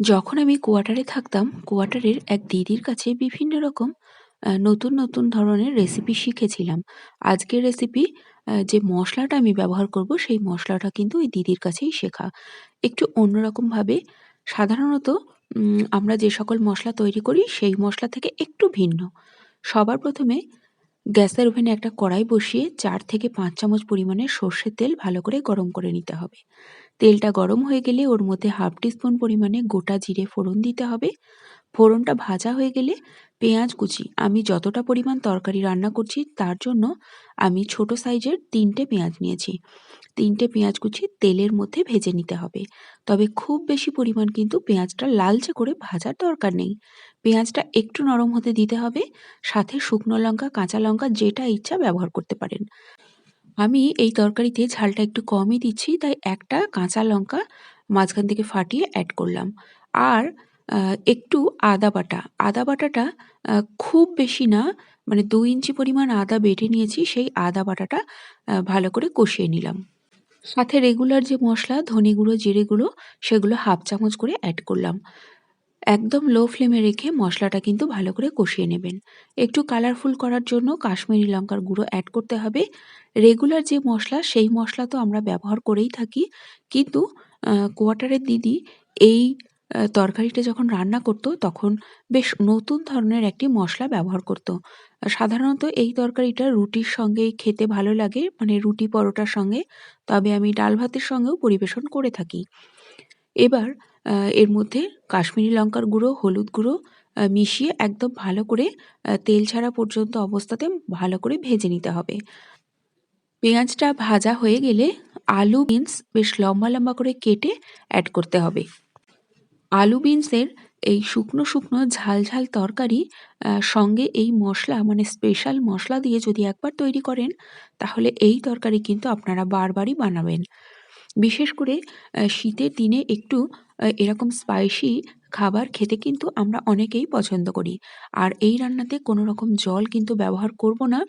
যখন আমি কোয়ার্টারে থাকতাম, কোয়ার্টারের এক দিদির কাছে বিভিন্ন রকম নতুন, নতুন ধরনের রেসিপি শিখেছিলাম। আজকের রেসিপি যে মসলাটা আমি ব্যবহার করব, সেই মসলাটা কিন্তু ওই দিদির কাছেই শেখা। একটু অন্যরকমভাবে সাধারণত আমরা যে সকল মসলা তৈরি করি, সেই মসলা থেকে একটু ভিন্ন। সবার ১ম এ গ্যাসের ওভেনে একটা কড়াই বসিয়ে চার থেকে পাঁচ চামচ পরিমাণে সর্ষের তেল ভালো করে গরম করে নিতে হবে। তেলটা গরম হয়ে গেলে ওর মধ্যে হাফ টিস্পুন পরিমাণে গোটা জিরে ফোড়ন দিতে হবে। ফোড়নটা ভাজা হয়ে গেলে পেঁয়াজ কুচি আমি যতটা পরিমাণ তরকারি রান্না করছি তার জন্য আমি ছোট সাইজের তিনটে পেঁয়াজ নিয়েছি। তিনটে পেঁয়াজ কুচি তেলের মধ্যে ভেজে নিতে হবে। তবে খুব বেশি পরিমাণ কিন্তু পেঁয়াজটা লালচে করে ভাজার দরকার নেই। পেঁয়াজটা একটু নরম হতে দিতে হবে। সাথে শুকনো লঙ্কা, কাঁচা লঙ্কা যেটা ইচ্ছা ব্যবহার করতে পারেন। আমি এই তরকারিতে ঝালটা একটু কমই দিচ্ছি তাই একটা কাঁচা লঙ্কা মাঝখান থেকে ফাটিয়ে অ্যাড করলাম। আর একটু আদা বাটা। আদা বাটাটা খুব বেশি না মানে দু ইঞ্চি পরিমাণ আদা বেটে নিয়েছি সেই আদা বাটাটা ভালো করে কষিয়ে নিলাম। সাথে রেগুলার যে মশলা ধনে গুঁড়ো, জিরে গুঁড়ো সেগুলো হাফ চামচ করে অ্যাড করলাম। একদম লো ফ্লেমে রেখে মশলাটা কিন্তু ভালো করে কষিয়ে নেবেন। একটু কালারফুল করার জন্য কাশ্মীরি লঙ্কার গুঁড়ো অ্যাড করতে হবে। রেগুলার যে মশলা সেই মশলা তো আমরা ব্যবহার করেই থাকি। কিন্তু আ কোয়ার্টারের দিদি এই তরকারিটা যখন রান্না করত তখন বেশ নতুন ধরনের একটি মশলা ব্যবহার করত। সাধারণত এই তরকারিটা রুটির সঙ্গেই খেতে ভালো লাগে মানে রুটি পরোটার সঙ্গে। তবে আমি ডাল ভাতের সঙ্গেও পরিবেশন করে থাকি। এবার এর মধ্যে কাশ্মীরি লঙ্কার গুঁড়ো, হলুদ গুঁড়ো মিশিয়ে একদম ভালো করে তেল ছাড়া পর্যন্ত অবস্থাতে ভালো করে ভেজে নিতে হবে। পেঁয়াজটা ভাজা হয়ে গেলে আলু, বিনস বেশ লম্বা, লম্বা করে কেটে অ্যাড করতে হবে। আলু, বিনসের এই শুকনো, শুকনো ঝাল, ঝাল তরকারি সঙ্গে এই মশলা মানে স্পেশাল মশলা দিয়ে যদি একবার তৈরি করেন, তাহলে এই তরকারি কিন্তু আপনারা বারবারই বানাবেন। বিশেষ করে শীতের দিনে একটু এরকম স্পাইসি খাবার খেতে কিন্তু আমরা অনেকেই পছন্দ করি। আর এই রান্নাতে কোনো রকম জল কিন্তু ব্যবহার করব না।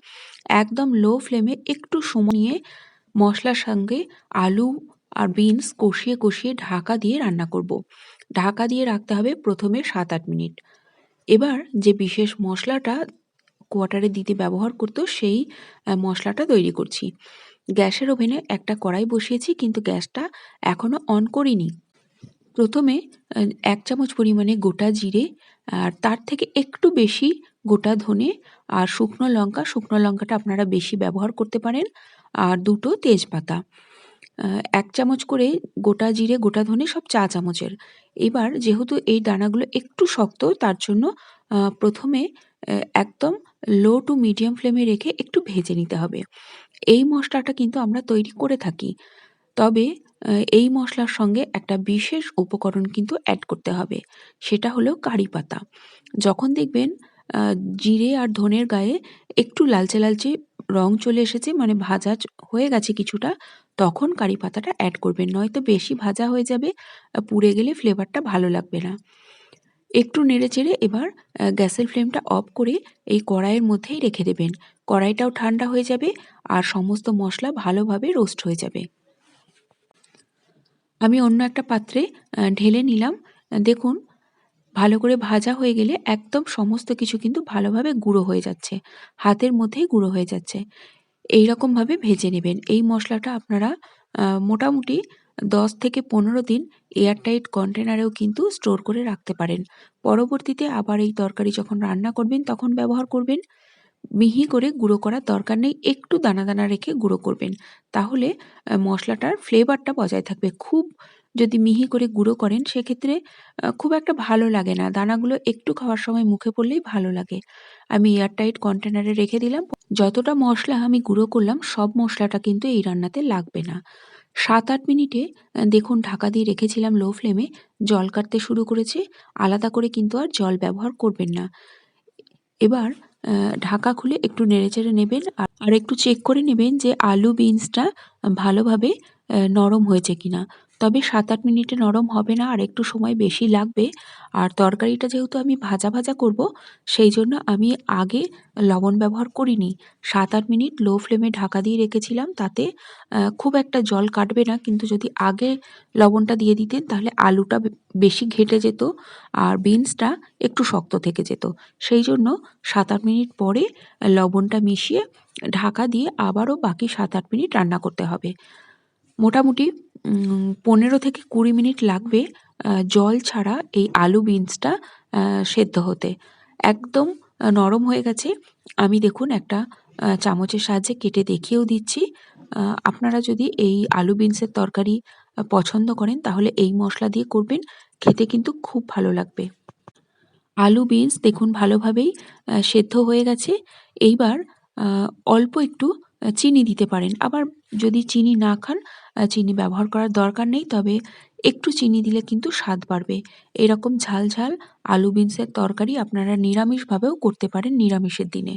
একদম লো ফ্লেমে একটু সময় নিয়ে মশলার সঙ্গে আলু আর বিনস কষিয়ে, কষিয়ে ঢাকা দিয়ে রান্না করব। ঢাকা দিয়ে রাখতে হবে ১ম এ ৭-৮ মিনিট। এবার যে বিশেষ মশলাটা কোয়ার্টারে দিতে ব্যবহার করত সেই মশলাটা তৈরি করছি। গ্যাসের ওভেনে একটা কড়াই বসিয়েছি কিন্তু গ্যাসটা এখনও অন করিনি। প্রথমে এক চামচ পরিমাণে গোটা জিরে আর তার থেকে একটু বেশি গোটা ধনে আর শুকনো লঙ্কা, শুকনো লঙ্কাটা আপনারা বেশি ব্যবহার করতে পারেন। আর দুটো তেজপাতা। ১ চামচ করে গোটা জিরে, গোটা ধনে সব চা চামচের। এবার যেহেতু এই দানাগুলো একটু শক্ত তার জন্য আ ১ম এ এ একদম লো টু মিডিয়াম ফ্লেমে রেখে একটু ভেজে নিতে হবে। এই মশলাটা কিন্তু আমরা তৈরি করে থাকি। তবে এই মশলার সঙ্গে একটা বিশেষ উপকরণ কিন্তু অ্যাড করতে হবে। সেটা হলো কারি পাতা। যখন দেখবেন জিরে আর ধনের গায়ে একটু লালচে, লালচে রং চলে এসেছে মানে ভাজা হয়ে গেছে কিছুটা, তখন কারি পাতাটা অ্যাড করবেন। নয়তো বেশি ভাজা হয়ে যাবে, পুড়ে গেলে ফ্লেভারটা ভালো লাগবে না। একটু নেড়েচেড়ে এবার গ্যাসের ফ্লেমটা অফ করে এই কড়াইয়ের মধ্যেই রেখে দেবেন। কড়াইটাও ঠান্ডা হয়ে যাবে আর সমস্ত মশলা ভালোভাবে রোস্ট হয়ে যাবে। আমি অন্য একটা পাত্রে ঢেলে নিলাম। দেখুন ভালো করে ভাজা হয়ে গেলে একদম সমস্ত কিছু কিন্তু ভালোভাবে গুঁড়ো হয়ে যাচ্ছে। হাতের মধ্যেই গুঁড়ো হয়ে যাচ্ছে। এইরকমভাবে ভেজে নেবেন। এই মশলাটা আপনারা মোটামুটি ১০ থেকে ১৫ দিন এয়ারটাইট কন্টেনারেও কিন্তু স্টোর করে রাখতে পারেন। পরবর্তীতে আবার এই তরকারি যখন রান্না করবেন তখন ব্যবহার করবেন। মিহি করে গুঁড়ো করার দরকার নেই। একটু দানা, দানা রেখে গুঁড়ো করবেন। তাহলে মশলাটার ফ্লেভারটা বজায় থাকবে। খুব যদি মিহি করে গুঁড়ো করেন সেক্ষেত্রে খুব একটা ভালো লাগে না। দানাগুলো একটু খাওয়ার সময় মুখে পড়লেই ভালো লাগে। আমি এয়ারটাইট কন্টেনারে রেখে দিলাম। যতটা মশলা আমি গুঁড়ো করলাম সব মশলাটা কিন্তু এই রান্নাতে লাগবে না। ৭-৮ মিনিটে দেখুন ঢাকা দিয়ে রেখেছিলাম লো ফ্লেমে, জল কাটতে শুরু করেছে। আলাদা করে কিন্তু আর জল ব্যবহার করবেন না। এবার ঢাকা খুলে একটু নেড়েচেড়ে নেবেন আর একটু চেক করে নেবেন যে আলু, বিনসটা ভালোভাবে নরম হয়েছে কিনা। তবে সাত আট মিনিটে নরম হবে না আর একটু সময় বেশি লাগবে। আর তরকারিটা যেহেতু আমি ভাজা ভাজা করব, সেই জন্য আমি আগে লবণ ব্যবহার করিনি। সাত আট মিনিট লো ফ্লেমে ঢাকা দিয়ে রেখেছিলাম তাতে খুব একটা জল কাটবে না। কিন্তু যদি আগে লবণটা দিয়ে দিতেন তাহলে আলুটা বেশি ঘেটে যেত আর বিনসটা একটু শক্ত থেকে যেত। সেই জন্য সাত আট মিনিট পরে লবণটা মিশিয়ে ঢাকা দিয়ে আবারও বাকি সাত আট মিনিট রান্না করতে হবে। মোটামুটি পনেরো থেকে কুড়ি মিনিট লাগবে জল ছাড়া এই আলু বিনসটা সেদ্ধ হতে। একদম নরম হয়ে গেছে। আমি দেখুন একটা চামচের সাহায্যে কেটে দেখিয়েও দিচ্ছি। আপনারা যদি এই আলু বিনসের তরকারি পছন্দ করেন, তাহলে এই মশলা দিয়ে করবেন। খেতে কিন্তু খুব ভালো লাগবে। আলু বিনস দেখুন ভালোভাবেই সেদ্ধ হয়ে গেছে। এইবার অল্প একটু চিনি দিতে পারেন। আবার যদি চিনি না খান চিনি ব্যবহার করার দরকার নেই, তবে একটু চিনি দিলে কিন্তু স্বাদ বাড়বে। এরকম ঝাল ঝাল আলু বিনসের তরকারি আপনারা নিরামিষভাবেও করতে পারেন নিরামিষের দিনে।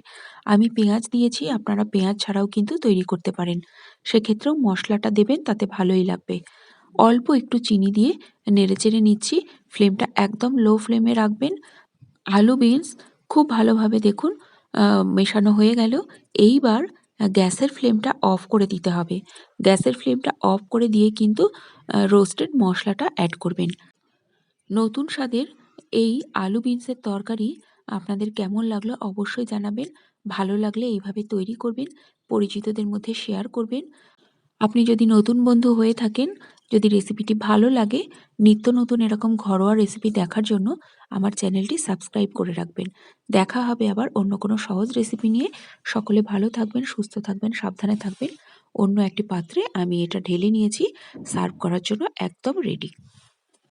আমি পেঁয়াজ দিয়েছি, আপনারা পেঁয়াজ ছাড়াও কিন্তু তৈরি করতে পারেন। সেক্ষেত্রেও মশলাটা দেবেন, তাতে ভালোই লাগবে। অল্প একটু চিনি দিয়ে নেড়েচেড়ে নিচ্ছি, ফ্লেমটা একদম লো ফ্লেমে রাখবেন। আলু বিনস খুব ভালোভাবে দেখুন মেশানো হয়ে গেল। এইবার গ্যাসের ফ্লেমটা অফ করে দিতে হবে। গ্যাসের ফ্লেমটা অফ করে দিয়ে কিন্তু রোস্টেড মশলাটা অ্যাড করবেন। নতুন স্বাদের এই আলু বিনসের তরকারি আপনাদের কেমন লাগল অবশ্যই জানাবেন। ভালো লাগলে এইভাবে তৈরি করবেন, পরিচিতদের মধ্যে শেয়ার করবেন। আপনি যদি নতুন বন্ধু হয়ে থাকেন, যদি রেসিপিটি ভালো লাগে, নিত্য নতুন এরকম ঘরোয়া রেসিপি দেখার জন্য আমার চ্যানেলটি সাবস্ক্রাইব করে রাখবেন। দেখা হবে আবার অন্য কোনো সহজ রেসিপি নিয়ে। সকলে ভালো থাকবেন, সুস্থ থাকবেন, সাবধানে থাকবেন। অন্য একটি পাত্রে আমি এটা ঢেলে নিয়েছি। সার্ভ করার জন্য একদম রেডি